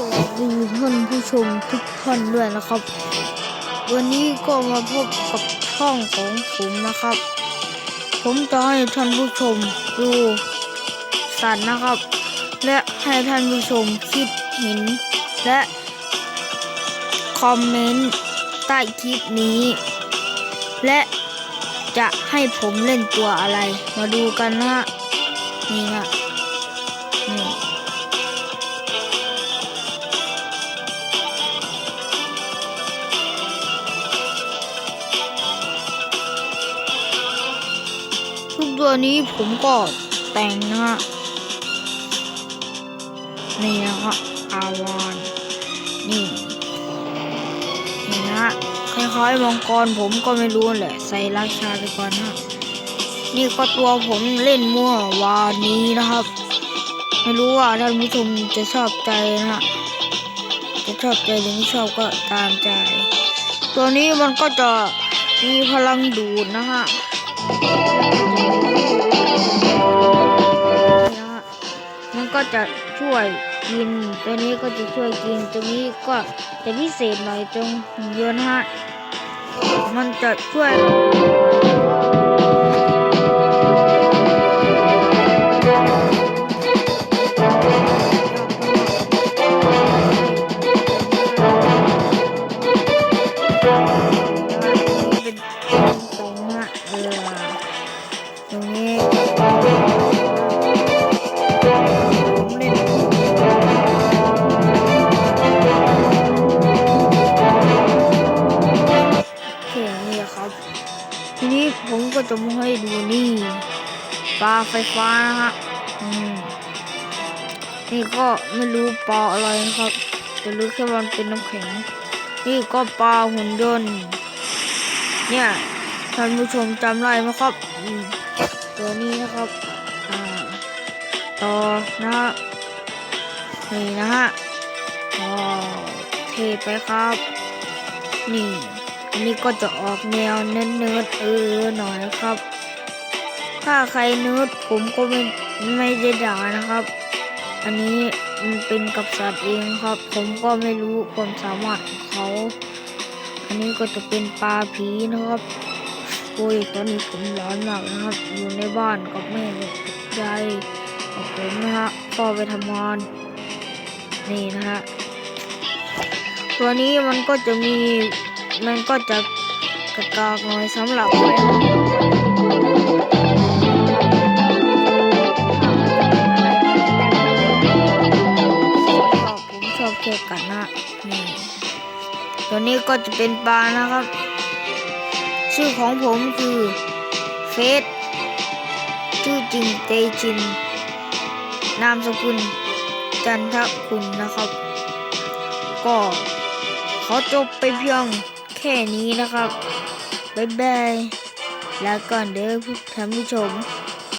วัสดีท่านผู้ชมทุกท่านด้วยนะครับ วันนี้ก็มาพบกับช่องของผมนะครับ ผมจะให้ท่านผู้ชมดูสัตว์นะครับ และให้ท่านผู้ชมคิดเห็น และ คอมเมนต์ใต้คลิปนี้ และจะให้ผมเล่นตัวอะไร มาดูกันนะฮะนี่ฮะนี่ ทุกตัวนี้ผมก็แต่งนะฮะนี่นะครับอาวานนี่นี่นะฮะคล้ายๆมังกรผมก็ไม่รู้แหละ ใส่ราชาไปก่อนนะนี่ก็ตัวผมเล่นมั่ววานนี้นะครับ ไม่รู้ว่าท่านผู้ชมจะชอบใจนะฮะจะชอบใจหรือไม่ชอบก็ตามใจ ตัวนี้มันก็จะมีพลังดูดนะฮะ นะฮะมันก็จะช่วยกิน ตัวนี้ก็จะช่วยกินตัวนี้ก็จะพิเศษหน่อยตรงหุ่นยนต์ฮะ มันจะช่วย จะมาให้ดูนี่ปลาไฟฟ้านะฮะอืมนี่ก็ไม่รู้ปลาอะไรนะครับแต่รู้แค่ว่ามันเป็นน้ำแข็ง นี่ก็ปลาหุ่นยนต์ เนี่ยท่านผู้ชมจำได้ไหมครับตัวนี้นะครับต่อนะฮะนี่นะฮะเทไปครับ นี่ อันนี้ก็จะออกแนวเนิร์ดเนิร์ดๆเออหน่อยนะครับ ถ้าใครเนิร์ดผมก็ไม่ไม่ได้ด่านะครับ อันนี้มันเป็นกับสัตว์เองครับ ผมก็ไม่รู้ความสามารถของเขา อันนี้ก็จะเป็นปลาผีนะครับโอ้ยตอนนี้ผมร้อนมากนะครับ อยู่ในบ้านกับแม่กับยายกับผมนะฮะพ่อไปทำงานนี่นะฮะตัวนี้มันก็จะมี มันก็จะกระกากน่อยสำหรับไว้ผมชอบเกี่ยวกันนะนี่ตัวนี้ก็จะเป็นปลานะครับ ชื่อของผมคือเฟสชื่อจริงเตจิน นามสกุลจันทคุณนะครับ ก็ขอจบไปเพียง แค่นี้นะครับ บ๊ายบายแล้วก่อนเด้อท่านผู้ชม